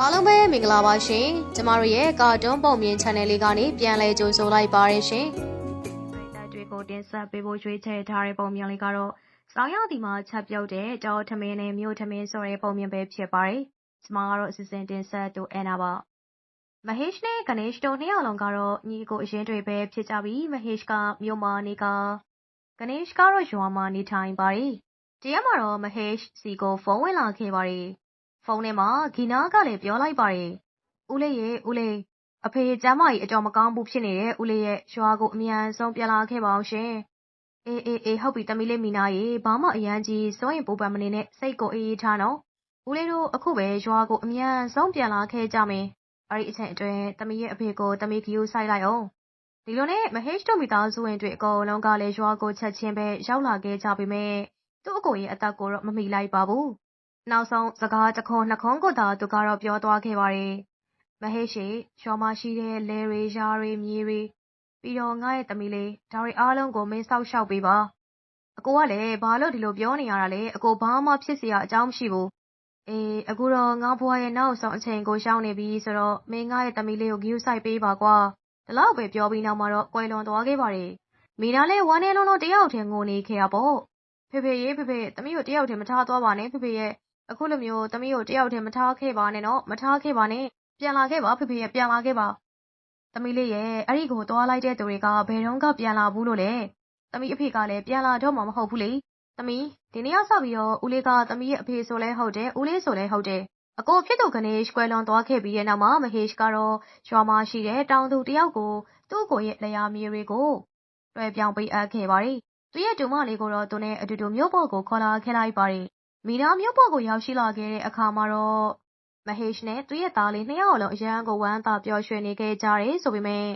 အားလုံးပဲမင်္ဂလာပါရှင်ကျမတို့ရဲ့ကာတွန်းပုံမြင် channel လေးကနေပြန်လည်ကြိုဆိုလိုက်ပါရရှင်ပရိသတ်တွေကိုတင်ဆက်ပေးဖို့ရွေးချယ်ထားတဲ့ပုံမြင်လေးကတော့စောင်းရသည်မှာချက်ပြုတ်တဲ့တောထမင်းနဲ့မြို့ထမင်းဆိုတဲ့ပုံမြင်ပဲဖြစ်ပါတယ်။ကျွန်မကတော့အစီအစဉ်တင်ဆက်တူအန်နာပါ။မဟေရှ်နဲ့ဂနေရှ်တို့နှစ်ယောက်လုံးကတော့ညီကိုအရင်တွေပဲဖြစ်ကြပြီးမဟေရှ်ကမြို့မှာနေကဂနေရှ်ကတော့ရွာမှာနေထိုင်ပါတယ်။တရားမှာတော့မဟေရှ်စီကိုဖုန်းဝင်လာခဲ့ပါတယ်။ ဖုန်းထဲမှာ ဂီနာကလည်း ပြောလိုက်ပါတယ်။ဦးလေးရေ ဦးလေး အဖေ ကျမ်းမာကြီးအတော်မကောင်းဘူး ဖြစ်နေတဲ့ဦးလေးရဲ့ ရွာကို အမြန်ဆုံး ပြန်လာခဲ့ပါအောင်ရှင်။အေးအေးအေး ဟုတ်ပြီ သမီးလေး မီနာရေ ဘာမှ အရန်ကြီး စိုးရင်ပူပန်မနေနဲ့ စိတ်ကို အေးအေးထားနော်။ဦးလေးတို့ အခုပဲ ရွာကို အမြန်ဆုံး ပြန်လာခဲ့ကြမယ်။အဲ့ဒီအချိန်အတွင်း သမီးရဲ့ အဖေကို သမီးကယူဆိုင်လိုက်အောင်။ဒီလိုနဲ့ မဟေ့ရှ်တို့ မိသားစုဝင်တွေ အကုန်လုံးကလည်း ရွာကို ချက်ချင်းပဲ ရောက်လာခဲ့ကြပေမဲ့သူ့အကိုရဲ့ အသက်ကိုတော့ မမိလိုက်ပါဘူး။ နောက်ဆုံးစကားတခွန်းနှစ်ခွန်းကိုသာ သူကတော့ ပြောသွားခဲ့ပါတယ်။မဟေ့ရှေ၊ရွာမှာရှိတဲ့ လယ်တွေ၊ယာတွေ၊မြေတွေ ပြီးတော့ ငါ့ရဲ့သမီးလေး၊ဒါတွေအားလုံးကို မင်းစောင့်ရှောက်ပေးပါ။အကိုကလည်း ဘာလို့ဒီလိုပြောနေရတာလဲ၊အကိုဘာမှ ဖြစ်စရာအကြောင်းမရှိဘူး။အေး အခုတော့ ငါ့ဘဝရဲ့ နောက်ဆုံးအချိန်ကို ရောက်နေပြီဆိုတော့ မင်း ငါ့ရဲ့သမီးလေးကို ဂရုစိုက်ပေးပါကွာ။ဒီလောက်ပဲ ပြောပြီးနောက်မှာတော့ ကွယ်လွန်သွားခဲ့ပါတယ်။မီနာလည်း ဝမ်းနည်းလွန်းလို့ တယောက်တည်း ငိုနေခဲ့တာပေါ့။ဖေဖေ ရေ ဖေဖေ၊သမီးကို တယောက်တည်း မထားသွားပါနဲ့ ဖေဖေရဲ့ အခုလိုမျိုးသမီးကိုတယောက်တည်းမထားခဲ့ပါနဲ့နော်မထားခဲ့ပါနဲ့ပြန်လာခဲ့ပါဖေဖေရဲ့ပြန်လာခဲ့ပါသမီးလေးရဲ့အဲ့ဒီကိုသွားလိုက်တဲ့သူတွေကဘယ်တော့ကပြန်လာဘူးလို့လဲသမီးအဖေကလည်းပြန်လာတော့မှမဟုတ်ဘူးလေသမီးဒီနေ့ရောက်ပြီးတော့ဦးလေးကသမီးရဲ့အဖေဆိုလဲဟုတ်တယ်ဦးလေးဆိုလဲဟုတ်တယ်အကိုဖြစ်သူကနေရှ်ကွယ်လွန်သွားခဲ့ပြီးတဲ့နောက်မှာမဟေရှ်ကတော့ရွာမှာရှိတဲ့တောင်သူတယောက်ကိုသူ့ကိုရဲ့လျာမြေတွေကိုလွှဲပြောင်းပေးအပ်ခဲ့ပါတယ်သူရဲ့ဒူမလေးကိုတော့သူနဲ့အတူတူမြို့ပေါ်ကိုခေါ်လာခဲ့လိုက်ပါတယ် မိသားမြို့ပေါ်ကို ရောက်ရှိလာခဲ့တဲ့အခါမှာတော့ မဟေရှ်နဲ့ သူ့ရဲ့သားလေး နှစ်ယောက်လုံး အရန်ကို ဝမ်းသာပျော်ရွှင်နေခဲ့ကြတယ်ဆိုပေမဲ့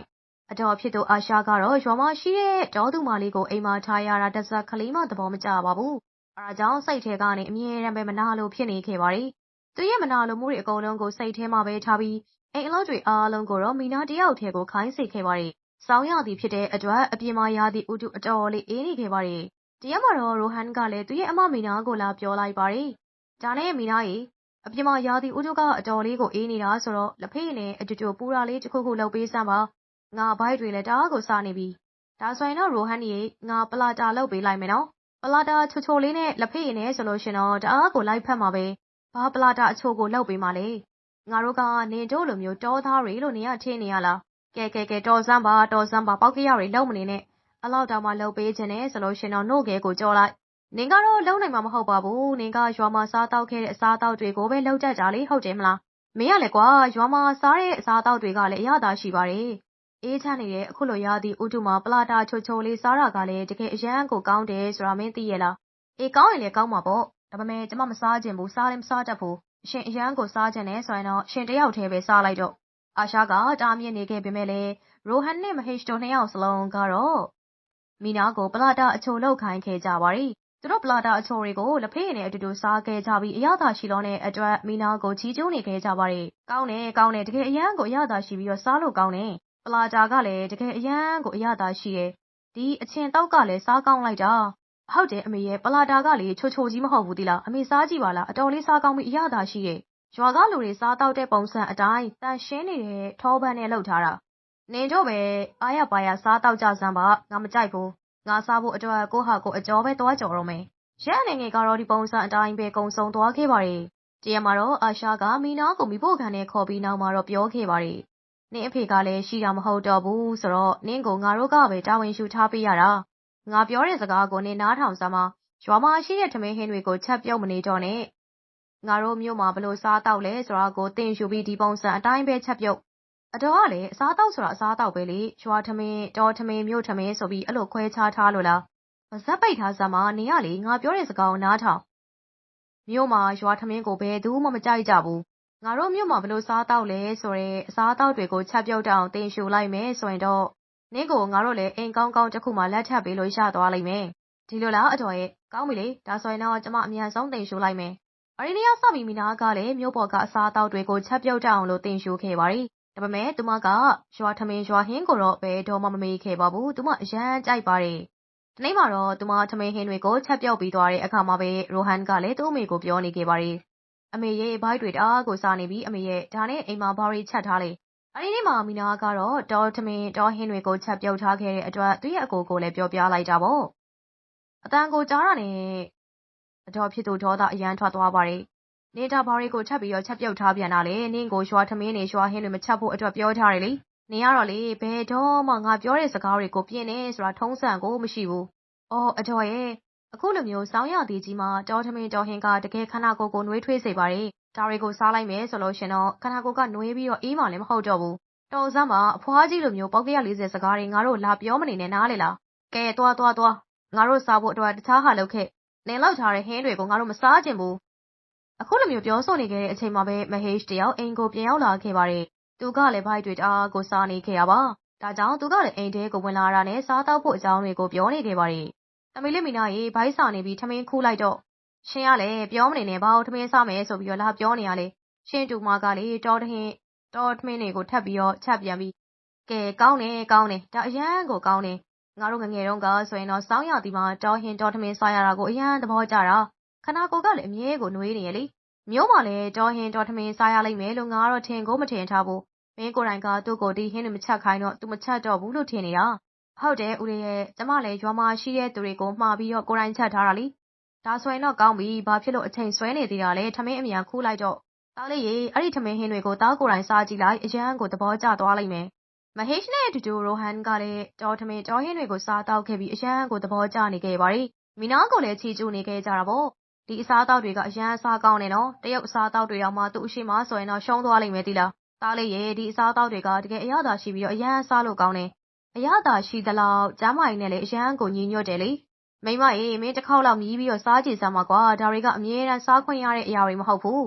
အတော်ဖြစ်သူ အာရှာကတော့ ရွာမှာရှိတဲ့ တောသူမလေးကို အိမ်မှာထားရတာတစ်စက်ကလေးမှ သဘောမကျပါဘူး။အဲဒါကြောင့် စိတ်ထဲကနေ အမြဲတမ်းပဲ မနာလိုဖြစ်နေခဲ့ပါတယ်။သူရဲ့မနာလိုမှုတွေအကုန်လုံးကို စိတ်ထဲမှာပဲထားပြီး အိမ်အလုပ်တွေအားလုံးကိုတော့ မီနာတယောက်ထဲကို ခိုင်းစေခဲ့ပါတယ်။စောင်းရသည်ဖြစ်တဲ့အတွက် အပြင်မှာရသည်ဥတု အတော်လေးအေးနေခဲ့ပါတယ်။ တရားမှာတော့ ရိုဟန်ကလည်း သူရဲ့အမမီနာကို လာပြောလိုက်ပါတယ်။ဒါနဲ့မီနာရေ အပြင်မှာ ရာသီဥတုက အတော်လေးကို အေးနေတာဆိုတော့ လက်ဖေးနဲ့အတူတူပူရာလေးတစ်ခုခု လုပ်ပေးစမ်းပါ ငါဘိုက်တွေလည်း တအားကိုစားနေပြီ ဒါဆိုရင်တော့ ရိုဟန်ကြီးငါ ပလာတာ လုပ်ပေးလိုက်မယ်နော် ပလာတာ ချိုချိုလေးနဲ့ လက်ဖေးနဲ့ဆိုလို့ရှင်တော့ တအားကို လိုက်ဖက်မှာပဲ ဘာပလာတာ အချိုကို လုပ်ပေးမှာလဲ ငါတို့ကနေတို့လိုမျိုး တောသားတွေလို့နေရထင်းနေရလား ကဲ ကဲ ကဲ တော်စမ်းပါ တော်စမ်းပါ ပေါက်ကရတွေ လုံးမနေနဲ့ အလောက်တောင်မှလုပ်ပေးခြင်းနဲ့ဆိုလို့ရှင်တော့နှုတ်ကဲကိုကြောလိုက်နင်ကတော့လုံးနိုင်မှာမဟုတ်ပါဘူးနင်ကရွာမှာစားတောက်ခဲ့တဲ့အစားအသောက်တွေကိုပဲလုံးတတ်ကြလေဟုတ်တယ်မလားမင်းကလည်းကွာရွာမှာစားတဲ့အစားအသောက်တွေကလည်းအရသာရှိပါတယ်အေးချနေတဲ့အခုလိုရာသီဥတုမှာပလာတာချိုချိုလေးစားတာကလည်းတကယ်အရန်ကိုကောင်းတယ်ဆိုတာမင်းသိရဲ့လားအေးကောင်းရင်လည်းကောင်းမှာပေါ့ဒါပေမဲ့ကျမမစားခြင်းဘူးစားလည်းမစားတတ်ဘူးအရှင်အရန်ကိုစားခြင်းနဲ့ဆိုရင်တော့ရှင်တယောက်တည်းပဲစားလိုက်တော့အာရှာကတားမြစ်နေခဲ့ပေမဲ့လည်းရိုဟန်နဲ့မဟေရှ်တို့နှစ်ယောက်စလုံးကတော့ မီနာကို ပလာတာအချိုလောက်ခိုင်းခဲ့ကြပါတယ် သူတို့ ပလာတာအချိုတွေကို လက်ဖေးနဲ့အတူတူစားခဲ့ကြပြီး အရသာရှိလို့နဲ့အတွက် မီနာကို ချီးကျူးနေခဲ့ကြပါတယ်။ကောင်းတယ် ကောင်းတယ် တကယ်အရန်ကို အရသာရှိပြီးတော့ စားလို့ကောင်းတယ်။ပလာတာကလည်း တကယ်အရန်ကို အရသာရှိတယ်။ဒီအချင်းတောက်ကလည်း စားကောင်းလိုက်တာ။ဟုတ်တယ်အမေရဲ့ ပလာတာကလေ ချိုချိုကြီး မဟုတ်ဘူးသီလား အမေစားကြည့်ပါလား အတော်လေးစားကောင်းပြီး အရသာရှိတယ်။ရွာကလူတွေ စားတောက်တဲ့ပုံစံအတိုင်းတန်ရှင်းနေတဲ့ ထောပန်းနဲ့လှုပ်ထားတာ။ နေတော့ပဲ အားရပါရ စားတောက်ကြစမ်းပါ ငါမကြိုက်ဘူး ငါစားဖို့အတွက် ကိုဟာကိုအကျော်ပဲ သွားကြော်တော့မယ်။ရက်အနေငယ်ကတော့ ဒီပုံစံအတိုင်းပဲ ကုံဆုံးသွားခဲ့ပါတယ်။တရက်မှာတော့ အာရှာကမီနာကိုမိဖို့ခံနဲ့ခေါ်ပြီး နောက်မှာတော့ ပြောခဲ့ပါတယ်။နင်းအဖေကလည်း ရှိတာမဟုတ်တော့ဘူးဆိုတော့ နင်းကို ငါတို့ကပဲ တာဝန်ယူထားပေးရတာ။ငါပြောတဲ့စကားကို နင်းနားထောင်စမ်းပါ။ရွာမှာရှိတဲ့ ထမင်းဟင်းတွေကို ချက်ပြုတ်မနေတော့နဲ့။ငါတို့မြို့မှာဘလို့စားတော့လဲဆိုတာကို သင်ယူပြီး ဒီပုံစံအတိုင်းပဲ ချက်ပြုတ် အတော်ကလည်း အစားတောက်ဆိုတာ အစားတောက်ပဲလေ ရွာထမင်း တော်ထမင်း မြို့ထမင်းဆိုပြီး အဲ့လိုခွဲခြားထားလို့လားမစက်ပိတ်ထားစမ်းမနေရလေ ငါပြောတဲ့စကားကို နားထောင် မြို့မှာ ရွာထမင်းကို ဘယ်သူမှ မကြိုက်ကြဘူး ငါတို့မြို့မှာဘလို့စားတောက်လဲဆိုရဲအစားတောက်တွေကို ချက်ပြုတ်တောင်တင်ရှူလိုက်မယ်ဆိုရင်တော့ နင်းကို ငါတို့လည်း အိမ်ကောင်းကောင်းတစ်ခုမှလက်ထပ်ပေးလို့ ရသွားလိမ့်မယ် ဒီလိုလားအတော်ရဲ့ ကောင်းပြီလေ ဒါဆိုရင်တော့ ကျမ အမြန်ဆုံးတင်ရှူလိုက်မယ် အရီနီယာစပီမီနာကလည်း မြို့ပေါ်က အစားတောက်တွေကို ချက်ပြုတ်တောင်လို့တင်ရှူခဲ့ပါရီ ဒါပေမဲ့ သူမက ရွာထမင်းရွာဟင်းကိုတော့ ဘယ်တော့မှ မမေးခဲ့ပါဘူး သူမ အရန်ကြိုက်ပါတယ် တနေ့မှာတော့ သူမ ထမင်းဟင်းတွေကို ချက်ပြုတ်ပြီးသွားတဲ့အခါမှာပဲ ရိုဟန်ကလည်း သူ့အမေကို ပြောနေခဲ့ပါတယ် အမေရဲ့ဘိုက်တွေ တအားကိုစားနေပြီ အမေရဲ့ ဒါနဲ့ အိမ်မှာ ဘာတွေချက်ထားလဲ အဲ့ဒီနေ့မှာ မီနာကတော့ တောထမင်းတောဟင်းတွေကို ချက်ပြုတ်ထားခဲ့တဲ့အတွက် သူ့ရဲ့အကိုကိုလည်း ပြောပြလိုက်တာပေါ့အတန်ကိုကြားတာနဲ့အတော်ဖြစ်သူ ဒေါသအရန်ထွက်သွားပါတယ် နေတာဘာတွေကိုချက်ပြီးတော့ချက်ပြုတ်ထားပြန်တာလေနင်းကို ရွာထမင်းတွေ ရွာဟင်းတွေ မချက်ဖို့အတွက် ပြောထားတယ်လေ နင်ကတော့လေ ဘယ်တော့မှ ငါပြောတဲ့စကားတွေကို ပြင်းနေဆိုတာ ထုံးစံကို မရှိဘူး အော်အတော်ရဲ့အခုလိုမျိုးစောင်းရသည်ကြီးမှာ တောထမင်းတောဟင်းက တကယ် ခန္ဓာကိုယ်ကိုနှွေးထွေးစေပါတယ် ဒါတွေကို စားလိုက်မယ်ဆိုလို့ရှင်တော့ ခန္ဓာကိုယ်ကနှွေးပြီးတော့အေးမှလည်း မဟုတ်တော့ဘူး တော်စမ်းမှာအဖွားကြီးလိုမျိုး ပေါက်ကရ40စကားတွေ ငါတို့ လာပြောမနေနဲ့ နားလေလား ကဲ သွား သွား သွား ငါတို့စားဖို့အတွက် တခြားဟာလုပ်ခဲ့ နင်လောက်ထားတဲ့ ဟင်းတွေကို ငါတို့ မစားကျင်ဘူး အခုလိုမျိုး ပြောဆိုနေခဲ့တဲ့အချိန်မှာပဲမဟေ့ရှ်တယောက် အိမ်ကို ပြန်ရောက်လာခဲ့ပါတယ် သူကလည်းဘိုက်တွေ တအားကို စားနေခဲ့ရပါ ဒါကြောင့် သူကလည်း အိမ်ထဲကို ဝင်လာတာနဲ့ စားတော့ဖို့ အကြောင်းတွေကို ပြောနေခဲ့ပါတယ် သမီးလေးမီနာရေဘိုက်စာနေပြီး ထမင်းခူးလိုက်တော့ ရှင်ကလည်း ပြောမနေနဲ့ ဘာလို့ထမင်းစားမယ်ဆိုပြီးတော့ လာပြောနေရလေ ရှင်တူမကလေတော်တဟင်း တော်ထမင်းတွေကို ထပ်ပြီးတော့ ချက်ပြန်ပြီး ကဲ ကောင်းတယ် ကောင်းတယ် ဒါအရန်ကို ကောင်းတယ် ငါတို့ငငယ်တုန်းကဆိုရင်တော့စောင်းရသည်မှာ တော်ဟင်း တော်ထမင်း စားရတာကို အရန်သဘောကျတာ ခနာကိုကလည်း အမြဲကိုနှွေးနေရလေမျိုးမှလည်း တော်ဟင်း တော်ထမင်း စားရလိမ့်မယ်လို့ ငါတော့ ထင်ကိုမထင်ထားဘူး မင်းကိုယ်တိုင်က သူ့ကို ဒီဟင်းတွေ မချက်ခိုင်းတော့ သူမချက်တော့ဘူးလို့ ထင်နေတာ ဟုတ်တယ် ဦးလေးရဲ့ ကျမလည်း ရွာမှာရှိတဲ့သူတွေကို မှားပြီးတော့ ကိုယ်တိုင်ချက်ထားတာလीဒါဆိုရင်တော့ ကောင်းပြီ ဘာဖြစ်လို့ အချိန်ဆွဲနေသေးတာလဲ ထမင်းအမြန်ခူးလိုက်တော့တားလေးရေ အဲ့ဒီ ထမင်းဟင်းတွေကိုတားကိုယ်တိုင်စားကြည့်လိုက် အရန်ကို သဘောကျသွားလိမ့်မယ် မဟေ့ရှ်နဲ့အတူတူ ရိုဟန်ကလည်း တော်ထမင်း တော်ဟင်းတွေကို စားတော့ခဲ့ပြီး အရန်ကို သဘောကျနေခဲ့ပါရီမီနာကိုလည်း ချီကျူးနေခဲ့ကြတာပေါ့ ဒီအစားအသောက်တွေက အရန်အစားကောင်းနေနော် တရုတ်အစားအသောက်တွေအောင်မှ သူ့အရှိမဆိုရင်တော့ ရှုံးသွားလိမ့်မယ်တိလား သားလေးရဲ့ ဒီအစားအသောက်တွေက တကယ်အရသာရှိပြီးတော့အရန်စားလို့ကောင်းတယ် အရသာရှိသလောက် ကျမ်းမာရေးနဲ့လည်း အရန်ကို ညီညွတ်တယ်လေ မိမရေ မင်း တစ်ခေါက်လောက် မြည်ပြီးတော့ စားကြည့်စမ်းပါကွာ ဒါတွေက အမြဲတမ်း စားခွင့်ရတဲ့အရာတွေ မဟုတ်ဘူး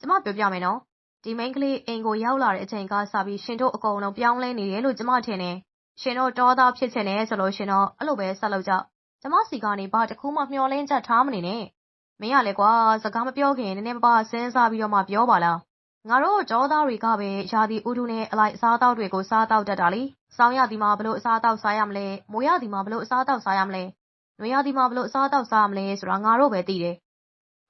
ကျမ ပြောပြမယ်နော် ဒီမိန်းကလေး အိမ်ကိုရောက်လာတဲ့အချိန်ကစပြီး ရှင်တို့ အကုန်လုံး ပြောင်းလဲနေတယ်လို့ ကျမထင်တယ် ရှင်တို့ တောသားဖြစ်ချင်တယ်ဆိုလို့ရှင်တော့ အဲ့လိုပဲ ဆက်လုပ်ကြ ကျမစီကနေ ဘာတစ်ခုမှ မျှော်လင့်ချက်ထားမနေနဲ့ မင်းရလေကွာစကားမပြောခင်နည်းနည်းပါးပါးစဉ်းစားပြီးတော့မှပြောပါလားငါတို့ကြောသားတွေကပဲယာဒီဥဒုနဲ့အလိုက်အစားအသောက်တွေကိုစားတော့တတ်တာလीစောင်းရသည်မှာဘလို့အစားအသောက်စားရမလဲမိုးရသည်မှာဘလို့အစားအသောက်စားရမလဲနွေရသည်မှာဘလို့အစားအသောက်စားရမလဲဆိုတာငါတို့ပဲသိတယ်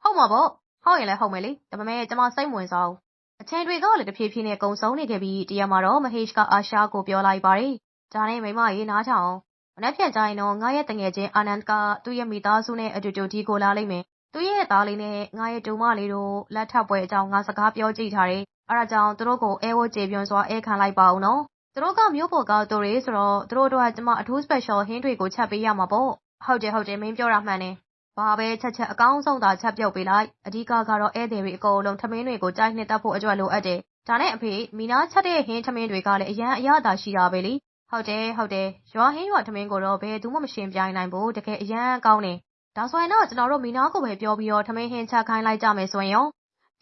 ဟုတ်မှာပေါ့ဟုတ်ရင်လည်းဟုတ်မယ်လေဒါပေမဲ့ကျမစိတ်ဝင်စားအောင်အချိန်တွေကလည်းတဖြည်းဖြည်းနဲ့ကုံဆုံးနေခဲ့ပြီးတရားမှာတော့မဟေ့ရှ်ကအာရှာကိုပြောလိုက်ပါတယ်ဒါနဲ့မိမရေနားချအောင်မနှက်ဖြန်ကြရင်တော့ငါရဲ့တငယ်ချင်းအာနန်ကသူ့ရဲ့မိသားစုနဲ့အတူတူဒီကိုလာလိမ့်မယ် သူ့ရဲ့သားလေးနဲ့ ငါရဲ့တူမလေးတို့ လက်ထပ်ပွဲအကြောင်း ငါစကားပြောကြည့်ထားတယ် အဲဒါကြောင့် သူတို့ကိုအဲဝတ်ကျေပြွန်စွာအဲခံလိုက်ပါအောင်နော် သူတို့ကမျိုးပေါ်က သူတွေဆိုတော့ သူတို့တို့ကကျမ အထူး special ဟင်းတွေကို ချက်ပေးရမှာပေါ့ ဟုတ်တယ် ဟုတ်တယ် မင်းပြောတာမှန်တယ် ဘာပဲချက်ချက် အကောင်းဆုံးသာ ချက်ပြုတ်ပေးလိုက် အဓိကကတော့ ဧည့်သည်တွေအကုန်လုံး ထမင်းတွေကို ကြိုက်နှစ်တက်ဖို့အတွက် လိုအပ်တယ် ဒါနဲ့အဖေ မီနာချက်တဲ့ ဟင်းထမင်းတွေကလည်း အရန်အရသာရှိတာပဲလေ ဟုတ်တယ် ဟုတ်တယ် ရွာဟင်းရွာထမင်းကိုတော့ ဘယ်သူမှမရှင်ပြိုင်နိုင်ဘူး တကယ် အရန်ကောင်းတယ် ဒါဆိုရင်တော့ကျွန်တော်တို့မီနာကိုပဲပြောပြီးတော့ထမင်းဟင်းချက်ခိုင်းလိုက်ကြမယ်ဆိုရင်ရော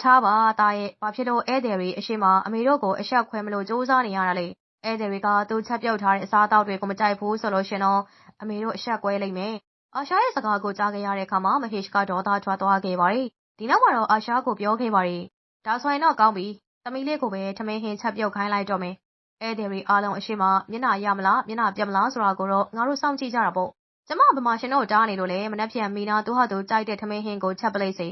ထားပါတာရဲ့ဘာဖြစ်လို့ဧည့်သည်တွေအရှိမအမေတို့ကိုအဆက်ခွဲမလို့စူးစမ်းနေရတာလေဧည့်သည်တွေကသူချက်ပြုတ်ထားတဲ့အစားအသောက်တွေကိုမကြိုက်ဘူးဆိုလို့ရှင်တော့အမေတို့အဆက်ကွဲလိမ့်မယ်အာရှာရဲ့စကားကိုကြားခဲ့ရတဲ့အခါမှာမဟေ့ရှ်ကဒေါသထွက်သွားခဲ့ပါတယ်ဒီနောက်မှာတော့အာရှာကိုပြောခဲ့ပါတယ်ဒါဆိုရင်တော့ကောင်းပြီသမီးလေးကိုပဲထမင်းဟင်းချက်ပြုတ်ခိုင်းလိုက်တော့မယ်ဧည့်သည်တွေအားလုံးအရှိမမျက်နှာရမလားမျက်နှာပြတ်မလားဆိုတာကိုတော့ငါတို့စောင့်ကြည့်ကြတာပေါ့ ကျမဗမာရှင်တို့တားနေလို့လေမနှက်ဖြန်မီနာသူဟာသူကြိုက်တဲ့ထမင်းဟင်းကိုချက်ပလိုက်စေ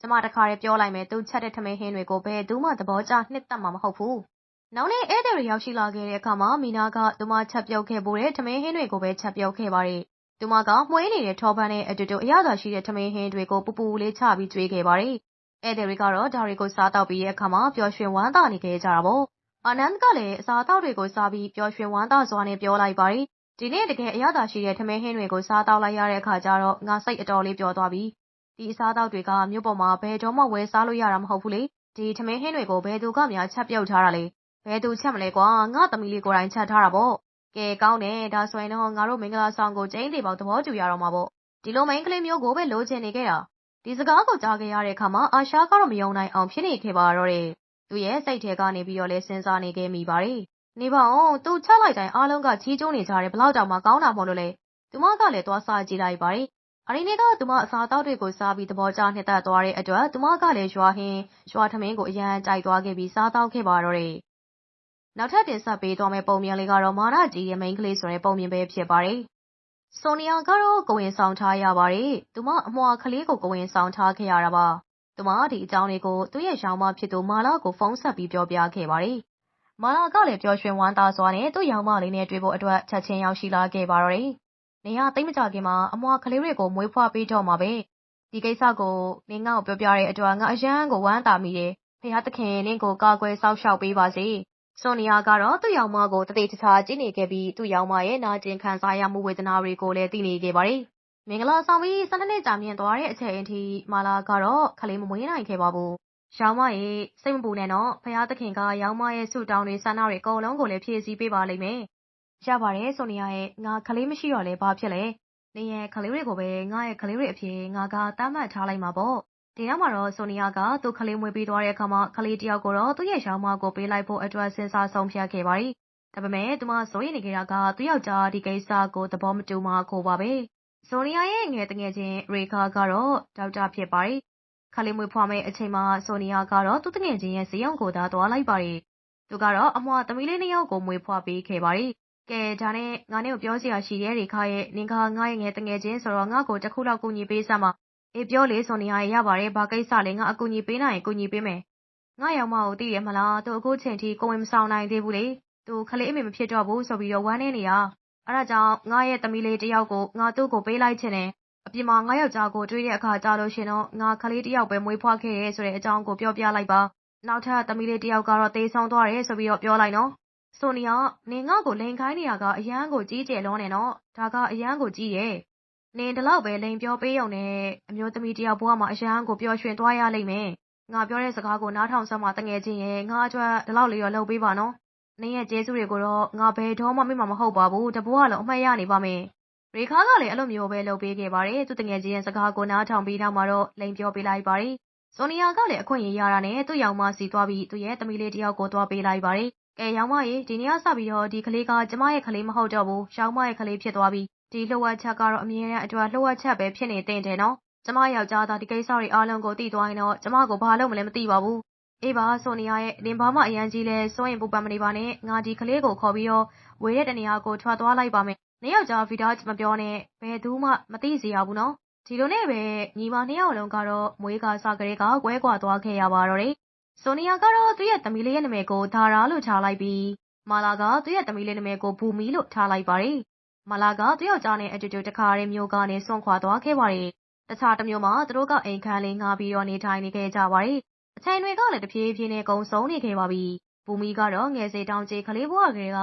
ကျမတခါတည်းပြောလိုက်မယ်သူချက်တဲ့ထမင်းဟင်းတွေကိုဘယ်သူမှသဘောကျနှစ်သက်မှာမဟုတ်ဘူးနောက်နေ့ဧည့်သည်တွေရောက်ရှိလာခဲ့တဲ့အခါမှာမီနာကသူမချက်ပြုတ်ခဲ့ပိုတဲ့ထမင်းဟင်းတွေကိုပဲချက်ပြုတ်ခဲ့ပါတယ်သူမကမှွေးနေတဲ့ထောပန်းနဲ့အတူတူအရသာရှိတဲ့ထမင်းဟင်းတွေကိုပူပူလေးချပြီးကျွေးခဲ့ပါတယ်ဧည့်သည်တွေကတော့ဒါတွေကိုစားတော့ပြီးတဲ့အခါမှာပျော်ရွှင်ဝမ်းသာနေခဲ့ကြတာပေါ့အာနန္ဒကလည်းအစားအသောက်တွေကိုစားပြီးပျော်ရွှင်ဝမ်းသာစွာနဲ့ပြောလိုက်ပါတယ် ဒီနေ့ တကယ်အရသာရှိတဲ့ ထမင်းဟင်းတွေကို စားတော့လိုက်ရတဲ့အခါကျတော့ ငါ စိတ်အတော်လေးပျော်သွားပြီ ဒီအစားအသောက်တွေက မြို့ပေါ်မှာ ဘယ်တော့မှ ဝယ်စားလို့ရတာ မဟုတ်ဘူးလေ ဒီထမင်းဟင်းတွေကို ဘယ်သူကများ ချက်ပြုတ်ထားတာလဲ ဘယ်သူချက်မလဲကွာ ငါသမီးလေးကိုယ်တိုင် ချက်ထားတာပေါ့ ကဲ ကောင်းတယ် ဒါဆိုရင်တော့ ငါတို့ မင်္ဂလာဆောင်ကို ကျင်းသေးပေါက် သဘောတူရတော့မှာပေါ့ ဒီလို မိန်းကလေးမျိုးကိုပဲ လိုချင်နေခဲ့တာ ဒီစကားကို ကြားခဲ့ရတဲ့အခါမှာ အာရှာကတော့ မယုံနိုင်အောင် ဖြစ်နေခဲ့ပါတော့တယ် သူရဲ့ စိတ်ထဲကနေပြီးတော့လဲစဉ်းစားနေခဲ့မိပါတယ် နေပါအောင်သူချက်လိုက်တိုင်းအားလုံးကချီးကျူးနေကြတယ်ဘလောက်တောင်မှကောင်းတာမဟုတ်လို့လေသူမကလည်းသွားစားကြည့်လိုက်ပါတယ်အရင်းတွေကသူမအစာတောက်တွေကိုစားပြီးသဘောကျနှစ်သက်သွားတဲ့အတွက်သူမကလည်းရွာဟင်းရွာထမင်းကိုအရန်ကြိုက်သွားခဲ့ပြီးစားတောက်ခဲ့ပါတော့တယ်နောက်ထပ်တင်ဆက်ပေးသွားမယ့်ပုံမြင်လေးကတော့မာနကြီးရဲ့မိန်းကလေးဆိုတဲ့ပုံမြင်ပဲဖြစ်ပါတယ်။ဆိုနီယာကတော့ကိုဝင်ဆောင်ထားရပါတယ်။သူမအမွှာကလေးကိုကိုဝင်ဆောင်ထားခဲ့ရတာပါသူမဒီအကြောင်းတွေကိုသူ့ရဲ့ရောင်မဖြစ်သူမာလာကိုဖုန်းဆက်ပြီးပြောပြခဲ့ပါတယ်။ မာလာကလည်းပျော်ရွှင်ဝမ်းသာစွာနဲ့သူ့ရောင်မလေးနဲ့တွေ့ဖို့အတွက်ချက်ချင်းရောက်ရှိလာခဲ့ပါတော့တယ်။နေရသိမ့်မကြခင်မှာအမွာကလေးတွေကိုမွေးဖွားပေးတော့မှာပဲ။ဒီကိစ္စကိုနင်းငါ့ကိုပြောပြတဲ့အတွက်ငါအရန်ကိုဝမ်းသာမိတယ်။ဖះသခင်နင်းကိုကာကွယ်စောင့်ရှောက်ပေးပါစေ။ဆိုနီယာကတော့သူ့ရောင်မကိုတတိတခြားကြည့်နေခဲ့ပြီးသူ့ရောင်မရဲ့နာကျင်ခံစားရမှုဝေဒနာတွေကိုလည်းသိနေခဲ့ပါတယ်။မင်္ဂလာဆောင်ပြီး၁၂နှစ်ကြာမြင့်သွားတဲ့အချိန်အထိမာလာကတော့ခလေးမမွေးနိုင်ခဲ့ပါဘူး။ ရောင်မရေ စိတ်မပူနဲ့နော်ဖះသခင်က ရောင်မရဲ့ ဆုတောင်းတွေ ဆန္ဒတွေ အကုန်လုံးကိုလည်း ဖြည့်ဆည်းပေးပါလိမ့်မယ်။ရပါတယ် ဆိုနီယာရဲ့ ငါခလေးမရှိတော့လဲဘာဖြစ်လဲ။နင်ရဲ့ခလေးတွေကိုပဲ ငါရဲ့ခလေးတွေအဖြစ် ငါကတတ်မှတ်ထားလိုက်မှာပေါ့။ဒီနောက်မှာတော့ ဆိုနီယာက သူ့ခလေးမွေးပြီးသွားတဲ့အခါမှာခလေးတယောက်ကိုတော့ သူ့ရဲ့ ရောင်မကို ပေးလိုက်ဖို့အတွက် စဉ်းစားဆုံးဖြတ်ခဲ့ပါတယ်။ဒါပေမဲ့ သူမစိုးရိမ်နေကြတာက သူ့ယောက်ျား ဒီကိစ္စကို သဘောမတူမှကိုပါပဲ။ဆိုနီယာရဲ့ ငယ်တငယ်ချင်း ရေခါကတော့ ဒေါက်တာ ဖြစ်ပါတယ်။ ခလေးမွေးဖွားမဲ့အချိန်မှာ ဆိုနီယာကတော့ သူ့တငယ်ချင်းရဲ့ဇေယုံကိုသာ သွားလိုက်ပါတယ်။သူကတော့ အမွာသမီးလေးနှစ်ယောက်ကို မွေးဖွားပေးခဲ့ပါတယ်။ကဲ ဒါနဲ့ ငါနဲ့ကို ပြောစရာရှိတဲ့ရေခါရဲ့နင်က ငါရဲ့ငယ်တငယ်ချင်းဆိုတော့ ငါ့ကို တစ်ခုလောက် ကူညီပေးစမ်းပါ အေး ပြောလေ ဆိုနေရရပါတယ် ဘာကိစ္စလဲ ငါ အကူအညီပေးနိုင်ရင် ကူညီပေးမယ် ငါရောက်မကို သိရမလား သူအခုချိန်ထိ ကိုဝင်မဆောင်နိုင်သေးဘူးလေ သူ ခလေးအမေ မဖြစ်တော့ဘူးဆိုပြီးတော့ဝမ်းနေနေတာ အဲ့ဒါကြောင့် ငါရဲ့သမီးလေးတယောက်ကို ငါ သူ့ကို ပေးလိုက်ချင်တယ် အပြင်မှာ ငါယောက်ျားကို တွေးတဲ့အခါကြာလို့ရှင်တော့ ငါခလေးတယောက်ပဲ မွေးဖွားခဲ့ရဲဆိုတဲ့အကြောင်းကို ပြောပြလိုက်ပါ နောက်ထပ် သမီးလေးတယောက်ကတော့တေးဆောင်သွားတယ်ဆိုပြီးတော့ ပြောလိုက်နော် ဆိုနီယာနေငါ့ကို လိန်ခိုင်းနေရကအရန်ကို ကြီးကျယ်လုံးနေနော် ဒါက အရန်ကို ကြီးရဲ့နင် ဒီလောက်ပဲ လိန်ပြောပေးရုံနဲ့ အမျိုးသမီးတယောက်ဘဝမှာ အရန်ကို ပျော်ရွှင်သွားရလိမ့်မယ်။ငါပြောတဲ့စကားကို နားထောင်စမ်းမတငယ်ချင်းရဲ့ငါအတွက် ဒီလောက်လေးတော့ လုပ်ပေးပါနော်။နင်ရဲ့ကျေးဇူးတွေကိုတော့ ငါ ဘယ်တော့မှ မေ့မှာမဟုတ်ပါဘူး။တဘဝလုံး အမှတ်ရနေပါမယ်။ ရေခါကလည်း အဲ့လိုမျိုးပဲ လုပ်ပေးခဲ့ပါတယ်။သူတငယ်ချင်းရဲ့ စကားကို နားထောင်ပြီး နောက်မှာတော့ လိန်ပြောပေးလိုက်ပါတယ်။ဆိုနီယာကလည်း အခွင့်အရေးရတာနဲ့ သူ့ရောင်မစီသွားပြီး သူ့ရဲ့သမီးလေးတယောက်ကို သွားပေးလိုက်ပါတယ်။ကဲရောင်မရေ ဒီနေ့ကစပြီးတော့ ဒီကလေးက ကျမရဲ့ကလေး မဟုတ်တော့ဘူး။ရောင်မရဲ့ကလေး ဖြစ်သွားပြီ ဒီလှုပ်ဝက်ချက်ကတော့ အမြဲတမ်းအတွက်လှုပ်ဝက်ချက်ပဲ ဖြစ်နေတင်တယ်နော် ကျမယောက်ျားသားဒီကိစ္စတွေအားလုံးကို သိသွားရင်တော့ ကျမကို ဘာလုပ်မလဲ မသိပါဘူး အေးပါ ဆိုနီယာရဲ့ နင်ဘာမှ အရန်ကြီးလဲစိုးရင်ပူပန်မနေပါနဲ့ ငါ ဒီကလေးကို ခေါ်ပြီးတော့ ဝေတဲ့တနေရာကို ထွက်သွားလိုက်ပါမယ် နေယောက်ျားဗီဒါမပြောနဲ့ ဘယ်သူမှ မသိစေရဘူးနော် ဒီလိုနဲ့ပဲ ညီမနှစ်ယောက်လုံးကတော့ မွေးကားစားကလေးက ကွဲကွာသွားခဲ့ရပါတော့တယ် ဆိုနီယာကတော့ သူ့ရဲ့သမီးလေးရဲ့နာမည်ကိုဒါရာလို့ထားလိုက်ပြီး မာလာက သူ့ရဲ့သမီးလေးနာမည်ကိုဘူမီလို့ထားလိုက်ပါတယ်မလာက သူ့ယောက်ျားနဲ့အတူတူ တခါတည်း မြို့ကနေ စွန့်ခွာသွားခဲ့ပါတယ်။တခြားတစ်မျိုးမှာ သူတို့က အိမ်ခန်းလေးငှားပြီးတော့ နေထိုင်နေခဲ့ကြပါတယ်။အချိန်တွေကလည်း တဖြည်းဖြည်းနဲ့ ကုံဆုံးနေခဲ့ပါပြီ။ ဘူမီကတော့ ငယ်စေတောင်ကြီးကလေးဘဝကလေးက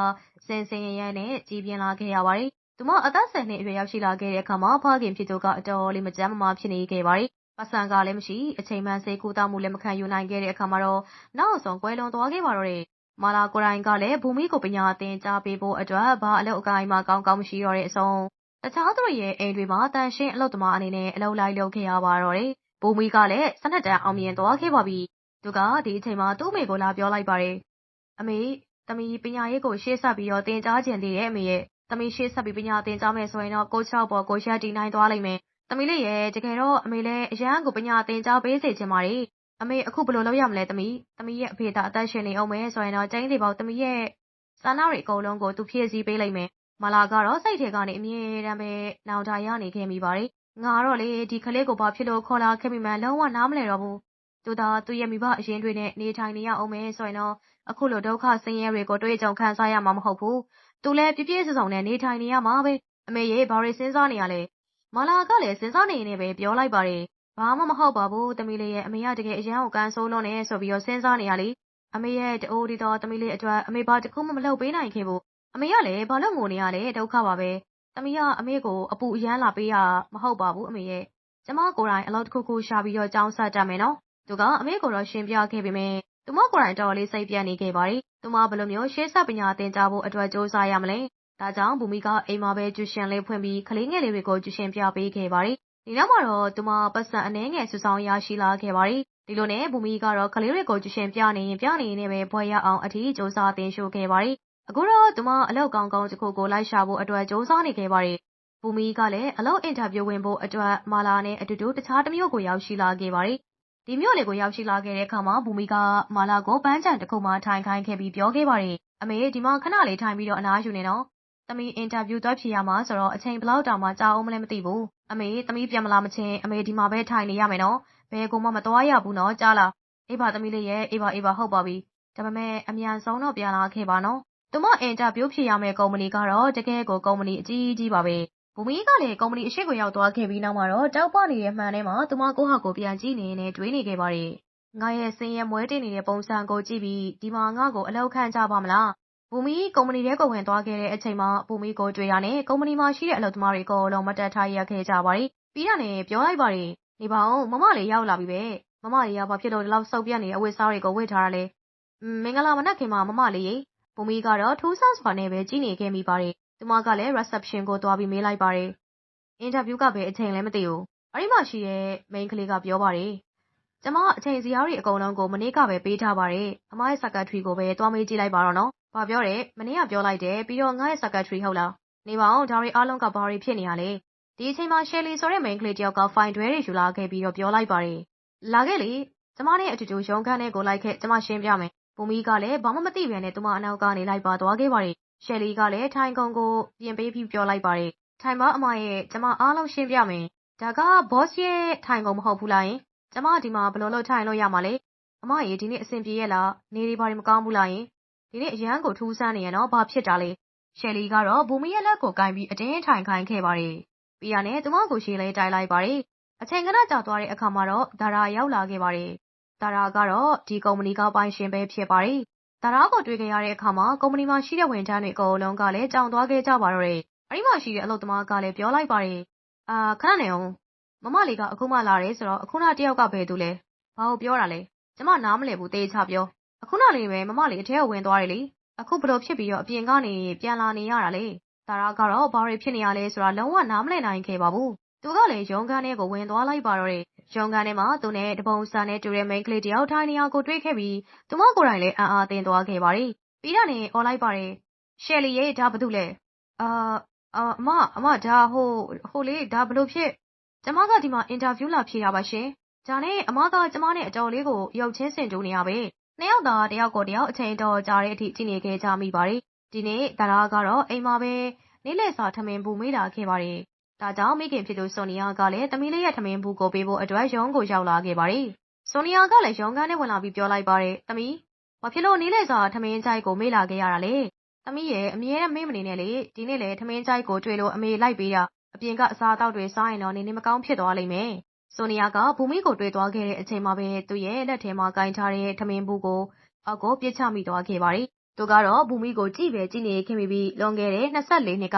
စင်စင်ရရနဲ့ ကြီးပြင်းလာခဲ့ရပါတယ်။သူမ အသက်10နှစ်အရွယ် ရောက်ရှိလာခဲ့တဲ့အခါမှာ ဖခင်ဖြစ်သူက အတော်လေး မကြမ်းမမာ ဖြစ်နေခဲ့ပါတယ်။ပတ်စံကလည်းမရှိ အချိန်မှန်စေကူတောက်မှုလည်း မခံယူနိုင်ခဲ့တဲ့အခါမှာတော့ နောက်ဆုံး ကွဲလွန်သွားခဲ့ပါတော့တယ် မာလာကိုရိုင်းကလည်း ဘူမိကို ပညာသင်ကြားပေးဖို့အတွက် ဘာအလုပ်အကိုင်းမှ ကောင်းကောင်း မရှိတော့တဲ့အဆုံး တခြားသူတို့ရဲ့ အိမ်တွေမှာတန်ရှင်းအလုပ်သမားအနေနဲ့ အလုပ်လိုက်လုပ်ခဲ့ရပါတော့တယ်။ဘူမိကလည်းစနက်တန်အောင်မြင်သွားခဲ့ပါပြီ။သူက ဒီအချိန်မှာ သူ့အမေကို လာပြောလိုက်ပါတယ်။ အမေ သမီး ပညာရေးကို ရှေ့ဆက်ပြီးတော့ သင်ကြားခြင်းတည်ရဲ့အမေရဲ့ သမီး ရှေ့ဆက်ပြီး ပညာသင်ကြားမယ်ဆိုရင်တော့ ကိုချောက်ပေါ် ကိုရက်တီနိုင်သွားလိမ့်မယ်။သမီးလေးရဲ့တကယ်တော့ အမေလည်း အရန်ကို ပညာသင်ကြားပေးစေချင်ပါတယ် အမေ အခု ဘယ်လိုလုပ်ရမလဲသမီး သမီးရဲ့ အဖေသာ အသက်ရှင်နေအောင်မယ်ဆိုရင်တော့ ကျင်းစီပေါသမီးရဲ့စာနာတွေ အကုန်လုံးကို သူဖြည့်ဆည်းပေးလိုက်မယ်မလာကတော့ စိတ်ထဲကနေ အမြဲတမ်းပဲ နောင်တရနေခဲ့မိပါတယ် ငါတော့လေ ဒီကလေးကို ဘာဖြစ်လို့ ခေါ်လာခဲ့မိမှန်း လုံးဝ နားမလဲတော့ဘူး သူသာ သူ့ရဲ့ မိဘအရင်တွေနဲ့ နေထိုင်နေရအောင်မယ်ဆိုရင်တော့ အခုလို ဒုက္ခဆင်းရဲတွေကို တွေ့ကြုံခံစားရမှာ မဟုတ်ဘူး သူလည်း ပြည့်ပြည့်စုံစုံနဲ့ နေထိုင်နေရမှာပဲ အမေရေ ဘာတွေစဉ်းစားနေရလဲမလာကလည်း စဉ်းစားနေနေပဲ ပြောလိုက်ပါတယ် ဘာမှမဟုတ်ပါဘူး သမီးလေးရဲ့ အမေက တကယ်အရန်ကိုကန်ဆိုးလွန်းနေဆိုပြီးတော့ စဉ်းစားနေရလေ အမေရဲ့ တအိုးဒီတော့သမီးလေးအတွက် အမေ ဘာတခုမှ မလုပ်ပေးနိုင်ခဲ့ဘူး အမေကလည်း ဘာလို့ငိုနေရလဲ ဒုက္ခပါပဲ သမီးက အမေကို အပူအရန်လာပေးရမဟုတ်ပါဘူးအမေရဲ့ ကျမကိုယ်တိုင် အလုပ်တစ်ခုခုရှာပြီးတော့ကြောင်းဆက်ကြမယ်နော် သူက အမေကိုတော့ ရှင်းပြခဲ့ပေမဲ့ သူမကိုယ်တိုင်တော်လေး စိတ်ပြတ်နေခဲ့ပါတယ် သူမ ဘယ်လိုမျိုး ရှေ့ဆက် ပညာသင်ကြားဖို့အတွက်စူးစမ်းရမလဲ ဒါကြောင့် ဘူမီကအိမ်မှာပဲ ကျူရှင်လေးဖွင့်ပြီး ကလေးငယ်လေးတွေကို ကျူရှင်ပြပေးခဲ့ပါတယ် ဒီနောက်မှာတော့ သူမပတ်စံအနှဲငယ် စုဆောင်ရရှိလာခဲ့ပါတယ်။ဒီလိုနဲ့ ဘူမီကတော့ ကလေးတွေကို ကျူရှင်ပြနေရင်ပြနေရင်ပဲ ဘွယ်ရအောင်အထီးစူးစမ်းတင်ရှို့ခဲ့ပါတယ်။အခုတော့ သူမ အလောက်ကောင်းကောင်းတစ်ခုကိုလိုက်ရှာဖို့အတွက်စူးစမ်းနေခဲ့ပါတယ်။ဘူမီကလည်း အလောက်အင်တာဗျူးဝင်ဖို့အတွက် မာလာနဲ့အတူတူ တခြားတစ်မျိုးကို ရောက်ရှိလာခဲ့ပါတယ်။ ဒီမျိုးလေးကို ရောက်ရှိလာခဲ့တဲ့အခါမှာ ဘူမီကမာလာကို ပန်းချံတစ်ခုမှထိုင်ခိုင်းခဲ့ပြီး ပြောခဲ့ပါတယ်။အမေ ဒီမှာ ခဏလေးထိုင်ပြီးတော့ အနားယူနေနော်။သမီး အင်တာဗျူးသွားဖြေရမှာဆိုတော့ အချိန်ဘလောက်တောင်မှ ကြာအောင်မလဲ မသိဘူး အမေ သမီးပြန်မလာမချင်း အမေ ဒီမှာပဲ ထိုင်နေရမယ်နော်ဘဘယ်ကိုမှ မသွားရဘူးနော် ကြားလား အေးပါ သမီးလေးရဲ့ အေးပါ အေးပါ ဟုတ်ပါပြီ ဒါပေမဲ့ အမြန်ဆုံးတော့ ပြန်လာခဲ့ပါနော် သူမ အင်တာဗျူးဖြေရမယ့် ကုမ္ပဏီကတော့ တကယ်ကို ကုမ္ပဏီအကြီးကြီးပါပဲ ဘူမီကလည်းကုမ္ပဏီအရှိကိုရောက်သွားခဲ့ပြီးနောက်မှာတော့တောက်ပနေတဲ့မှန်ထဲမှာသူမကိုဟာကိုပြန်ကြည့်နေနေတွေးနေခဲ့ပါတယ်ငါရဲ့စင်ရဲမွဲတင်နေတဲ့ပုံစံကိုကြည့်ပြီးဒီမှာငါ့ကိုအလောက်ခံကြပါမလားဘူမီကုမ္ပဏီထဲကိုဝင်သွားခဲ့တဲ့အချိန်မှာဘူမီကိုတွေ့တာနဲ့ကုမ္ပဏီမှာရှိတဲ့အလုပ်သမားတွေကိုလုံးမတက်ထားရခဲ့ကြပါတယ်ပြီးတာနဲ့ပြောလိုက်ပါတယ်နေပါအောင်မမလေးရောက်လာပြီပဲမမလေးကဘာဖြစ်လို့ဒီလောက်စုပ်ပြတ်နေတဲ့အဝတ်စားတွေကိုဝတ်ထားတာလဲမင်္ဂလာမနက်ခင်မှာမမလေးရေဘူမီကတော့ထူးဆန်းစွာနဲ့ပဲကြည်နေခဲ့မိပါတယ် သူမကလည်း reception ကိုသွားပြီးမေးလိုက်ပါတယ် အင်တာဗျူးကပဲအချိန်လည်းမသိဘူး အဲ့ဒီမှာရှိတဲ့ main ကလေးက ပြောပါတယ် ကျမ အချိန်စရာတွေ အကုန်လုံးကို မနေ့ကပဲ ပေးထားပါတယ် အမရဲ့ secretary ကိုပဲ သွားမေးကြည့်လိုက်ပါတော့နော် ဘာပြောတယ် မနေ့က ပြောလိုက်တယ် ပြီးတော့ ငါရဲ့ secretary ဟုတ်လား နေပါအောင်ဒါတွေအားလုံးက ဘာတွေဖြစ်နေရလဲ ဒီအချိန်မှာ Shelly ဆိုတဲ့ main ကလေးတယောက်က file တွဲတွေ ယူလာခဲ့ပြီးတော့ ပြောလိုက်ပါတယ် လာခဲ့လေ ကျမနဲ့အတူတူ ရုံးခန်းထဲကို လိုက်ခဲ့ ကျမရှင်းပြမယ် ဘူမီကလည်း ဘာမှမသိပြန်နဲ့ သူမအနောက်ကနေ လိုက်ပါသွားခဲ့ပါတယ် ရှယ်လီကလည်း ထိုင်ကုန်းကို ပြင်ပေးပြီးပြောလိုက်ပါတယ် ထိုင်ပါအမရဲ့ ကျမအားလုံးရှင်းပြမယ် ဒါက boss ရဲ့ ထိုင်ကုန်းမဟုတ်ဘူးလားယင် ကျမ ဒီမှာ ဘယ်လိုလုပ်ထိုင်လို့ရမှာလဲ အမရေ ဒီနေ့ အဆင်ပြေရဲ့လား နေဒီဘာတွေ မကောင်းဘူးလားယင် ဒီနေ့ အရန်ကို ထူးဆန်းနေရနော် ဘာဖြစ်တာလဲရှယ်လီကတော့ ဘူမီရဲ့လက်ကိုကင်ပြီး အတင်းထိုင်ခိုင်းခဲ့ပါတယ် ပြီးရနဲ့ သူမကိုရှေးလဲတိုင်လိုက်ပါတယ် အချိန်ကနကြာသွားတဲ့အခါမှာတော့ဒါရာရောက်လာခဲ့ပါတယ်ဒါရာကတော့ ဒီကုမ္ပဏီက ပိုင်ရှင်ပဲဖြစ်ပါတယ် ဒါရာကို တွေ့ကြရတဲ့အခါမှာ ကုမ္ပဏီမှာရှိတဲ့ ဝန်ထမ်းတွေ အကုန်လုံးကလည်း ကြောင်သွားခဲ့ကြပါတော့တယ် အဲ့ဒီမှာရှိတဲ့ အလုပ်သမားကလည်း ပြောလိုက်ပါတယ် အာ ခဏနေအောင်မမလေးက အခုမှလာတယ်ဆိုတော့ အခုနတယောက်က ဘယ်သူလဲ ဘာလို့ပြောတာလဲ ကျမ နားမလည်ဘူးတေးချပြော အခုနလေးပဲ မမလေး အထဲကို ဝင်သွားတယ်လေ အခုဘလို့ဖြစ်ပြီးတော့ အပြင်ကနေ ပြန်လာနေရတာလေဒါရာကတော့ ဘာတွေဖြစ်နေရလဲဆိုတာ လုံးဝ နားမလည်နိုင်ခဲ့ပါဘူး သူကလည်း ရုံးခန်းထဲကို ဝင်သွားလိုက်ပါတော့တယ် ရုံးခန်းထဲမှာ သူနဲ့ တပုံစံနဲ့တူတဲ့ မိန်းကလေးတယောက် ထိုင်နေအောင်ကို တွေ့ခဲ့ပြီး သူမကိုယ်တိုင်လည်း အံ့အားသင့်သွားခဲ့ပါတယ် ပြီးတာနဲ့អော်လိုက်ပါတယ်ရှယ်လီရဲ့ဒါဘာလို့လဲ အာ အမ အမ ဒါ ဟို ဟိုလေ ဒါဘလို့ဖြစ် ကျမက ဒီမှာ အင်တာဗျူးလာဖြေတာပါရှင် ဒါနဲ့ အမက ကျမနဲ့ အတော်လေးကို ရုပ်ချင်းစင်တူနေရပဲ နှစ်ယောက်သာ တယောက်ကိုတယောက် အချိန်တော်ကြာတဲ့အထိ ကြည့်နေခဲ့ကြမိပါတယ် ဒီနေ့ဒါရာကတော့ အိမ်မှာပဲ နေ့လည်စာ ထမင်းဘူး မေးလာခဲ့ပါတယ် ဒါကြောင့် မိခင်ဖြစ်သူ ဆိုနီယာကလည်း သမီးလေးရဲ့ ထမင်းဘူးကိုပေးဖို့အတွက် ရုံးကိုရောက်လာခဲ့ပါတယ် ဆိုနီယာကလည်း ရုံးခန်းထဲဝင်လာပြီး ပြောလိုက်ပါတယ် သမီး ဘာဖြစ်လို့ နေ့လည်စာထမင်းကြိုက်ကို မေးလာခဲ့ရတာလဲ သမီးရဲ့အမြဲတမ်းမေးမနေနဲ့လေ ဒီနေ့လေထမင်းကြိုက်ကိုတွေ့လို့ အမေလိုက်ပေးတာ အပြင်က အစားအသောက်တွေစားရင်တော့ နေနေမကောင်းဖြစ်သွားလိမ့်မယ် ဆိုနီယာက ဘူမိကိုတွေ့သွားခဲ့တဲ့အချိန်မှာပဲ သူ့ရဲ့လက်ထဲမှာကင်ထားတဲ့ ထမင်းဘူးကို အောက်ကိုပြစ်ချမိသွားခဲ့ပါတယ် သူကတော့ ဘူမိကိုကြည့်ပဲကြည့်နေခင်ပြီး လွန်ခဲ့တဲ့24နှစ်က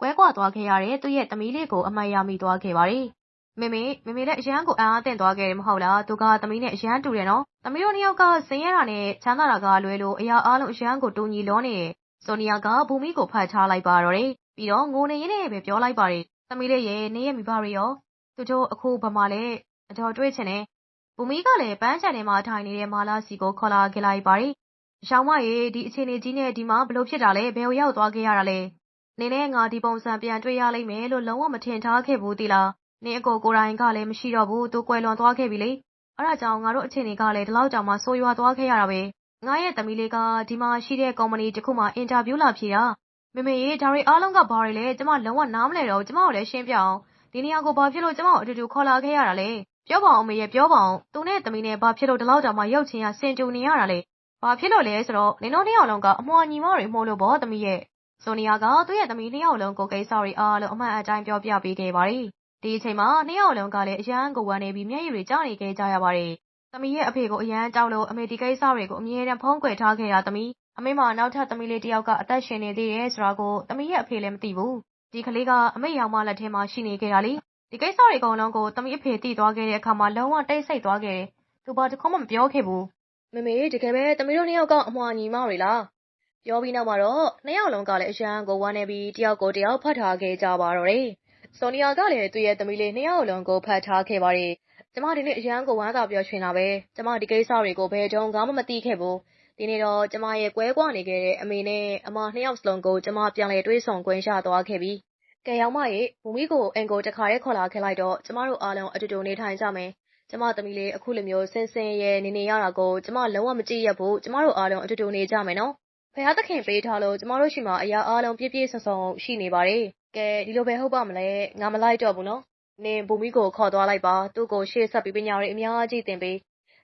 ကွဲကွာသွားခဲ့ရတဲ့ သူ့ရဲ့သမီးလေးကို အမှတ်ရမိသွားခဲ့ပါတယ်။မေမေ မေမေလည်း အရန်ကို အံ့အားသင့်သွားခဲ့တယ် မဟုတ်လား။သူက သမီးနဲ့ အရန်တူတယ်နော်။သမီးတို့နှစ်ယောက်က ဆင်းရဲတာနဲ့ ချမ်းသာတာကလွဲလို့ အရာအားလုံး အရန်ကို တူညီလွန်းနေတယ်။ဆိုနီယာက ဘူမိကို ဖတ်ထားလိုက်ပါတော့တယ်။ပြီးတော့ ငိုနေရင်းနဲ့ပဲ ပြောလိုက်ပါတယ်။သမီးလေးရဲ့နေရမိဘတွေရော သူတို့ အခုဗမာလဲအတော်တွေ့ချင်တယ်။ဘူမိကလည်း ပန်းချန်ထဲမှာထိုင်နေတဲ့ မာလာစီကို ခေါ်လာခဲ့လိုက်ပါတယ်။ ရောင်မရေ ဒီအခြေအနေကြီးနဲ့ ဒီမှာဘလို့ဖြစ်တာလဲ ဘယ်ကိုရောက်သွားခဲ့ရတာလဲ။နင်းနဲ့ငါ ဒီပုံစံ ပြန်တွေ့ရလိမ့်မယ်လို့ လုံးဝမထင်ထားခဲ့ဘူးသီလား။နင်းအကိုကိုတိုင်ကလည်း မရှိတော့ဘူး သူကွယ်လွန်သွားခဲ့ပြီလေ။အဲ့ဒါကြောင့် ငါတို့အခြေအနေကလည်း ဒီလောက်ကြောင်မှ ဆိုးရွားသွားခဲ့ရတာပဲ။ငါရဲ့သမီးလေးက ဒီမှာရှိတဲ့ ကုမ္ပဏီတစ်ခုမှအင်တာဗျူးလာဖြေတာ။မေမေရေ ဒါတွေအားလုံးက ဘာတွေလဲ ကျမ လုံးဝနားမလည်တော့ကျမကိုလည်း ရှင်းပြအောင်။ဒီနေရာကို ဘာဖြစ်လို့ ကျမကို အတူတူခေါ်လာခဲ့ရတာလဲ။ပြောပါအောင်မေရဲ့ပြောပါအောင်သူနဲ့သမီးနဲ့ ဘာဖြစ်လို့ ဒီလောက်ကြောင်မှ ရုပ်ချင်းရစင်တူနေရတာလဲ။ ဘာဖြစ်လို့လဲဆိုတော့နင်တို့နှစ်ယောက်လုံးက အမွှာညီမတွေမှုလို့ပေါ့ သမီးရဲ့ ဆိုနီယာက သူ့ရဲ့သမီးနှစ်ယောက်လုံးကို ကိစ္စတွေအားလုံး အမှန်အတိုင်း ပြောပြပေးခဲ့ပါတယ်။ဒီအချိန်မှာ နှစ်ယောက်လုံးကလည်း အရန်ကိုဝမ်းနေပြီး မျက်ရည်တွေကျနေခဲ့ကြရပါတယ်။သမီးရဲ့အဖေကို အရန်ကြောက်လို့ အမေ ဒီကိစ္စတွေကို အမြဲတမ်း ဖုံးကွယ်ထားခဲ့ရသမီး အမေမှာ နောက်ထပ်သမီးလေးတစ်ယောက်က အသက်ရှင်နေသေးတယ်ဆိုတာကို သမီးရဲ့အဖေလည်း မသိဘူး။ဒီကလေးက အမေရောင်မလက်ထဲမှာ ရှိနေခဲ့တာလေ။ဒီကိစ္စတွေအကုန်လုံးကို သမီးအဖေသိသွားခဲ့တဲ့အခါမှာ လုံးဝတိတ်ဆိတ်သွားခဲ့တယ်။သူဘာတစ်ခုမှ မပြောခဲ့ဘူး။ မမေတကယ်ပဲသမီးတို့နှစ်ယောက်က အမွှာညီမတွေလား။ပြောပြီးနောက်မှာတော့နှစ်ယောက်လုံးကလည်းအရန်ကိုဝမ်းနေပြီးတယောက်ကိုတယောက်ဖတ်ထားခဲ့ကြပါတော့တယ်။ဆိုနီယာကလည်းသူ့ရဲ့သမီးလေးနှစ်ယောက်လုံးကိုဖတ်ထားခဲ့ပါတယ်။ကျမဒီနေ့အရန်ကိုဝမ်းသာပျော်ရွှင်တာပဲ။ကျမဒီကိစ္စတွေကိုဘယ်တုန်းကမှမသိခဲ့ဘူး။ဒီနေ့တော့ကျမရဲ့ကွဲကွာနေခဲ့တဲ့အမေနဲ့အမနှစ်ယောက်စလုံးကိုကျမပြန်လည်တွေးဆုံခွင့်ရသွားခဲ့ပြီ။ကဲရောင်မရေဘူမိကိုအင်ကိုတခါတည်းခေါ်လာခဲ့လိုက်တော့ကျမတို့အားလုံးအတူတူနေထိုင်ကြမယ်။ ကျမသမီးလေး အခုလိုမျိုး ဆင်းဆင်းရဲနေနေရတာကို ကျမ လုံးဝမကြည့်ရဘူး။ကျမတို့အားလုံး အတူတူနေကြမယ်နော်။ဖះသခင်ပေးထားလို့ ကျမတို့ရှိမှအရာအားလုံး ပြည့်ပြည့်စုံစုံ ရှိနေပါတယ်။ကဲ ဒီလိုပဲ ဟုတ်ပါမလဲ။ငါ မလိုက်တော့ဘူးနော်။နင် ဘူမီကို ခေါ်သွားလိုက်ပါ သူ့ကို ရှေ့ဆက်ပြီး ပညာတွေ အများကြီးသင်ပေး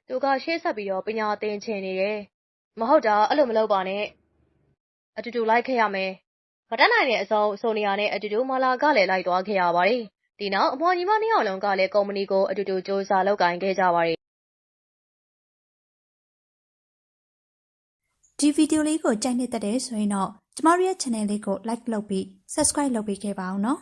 သူက ရှေ့ဆက်ပြီးတော့ ပညာသင်ချင်နေတယ် မဟုတ်တာ အဲ့လို မလုပ်ပါနဲ့ အတူတူ လိုက်ခဲ့ရမယ် မတတ်နိုင်တဲ့အဆုံး ဆိုနီယာနဲ့ အတူတူ မာလာကလည်း လိုက်သွားခဲ့ရပါတယ် ဒီနောက် အမွှာညီမ နှစ်ယောက်လုံးကလည်း ကုမ္ပဏီကို အတူတူစ조사လုပ်ကိုင်ခဲ့ကြပါတယ် ဒီဗီဒီယိုလေးကို ကြိုက်နေတဲ့တဲ့ဆိုရင်တော့ ကျမတို့ရဲ့ channel လေးကို like လုပ်ပြီး subscribe လုပ်ပေးခဲ့ပါအောင်နော်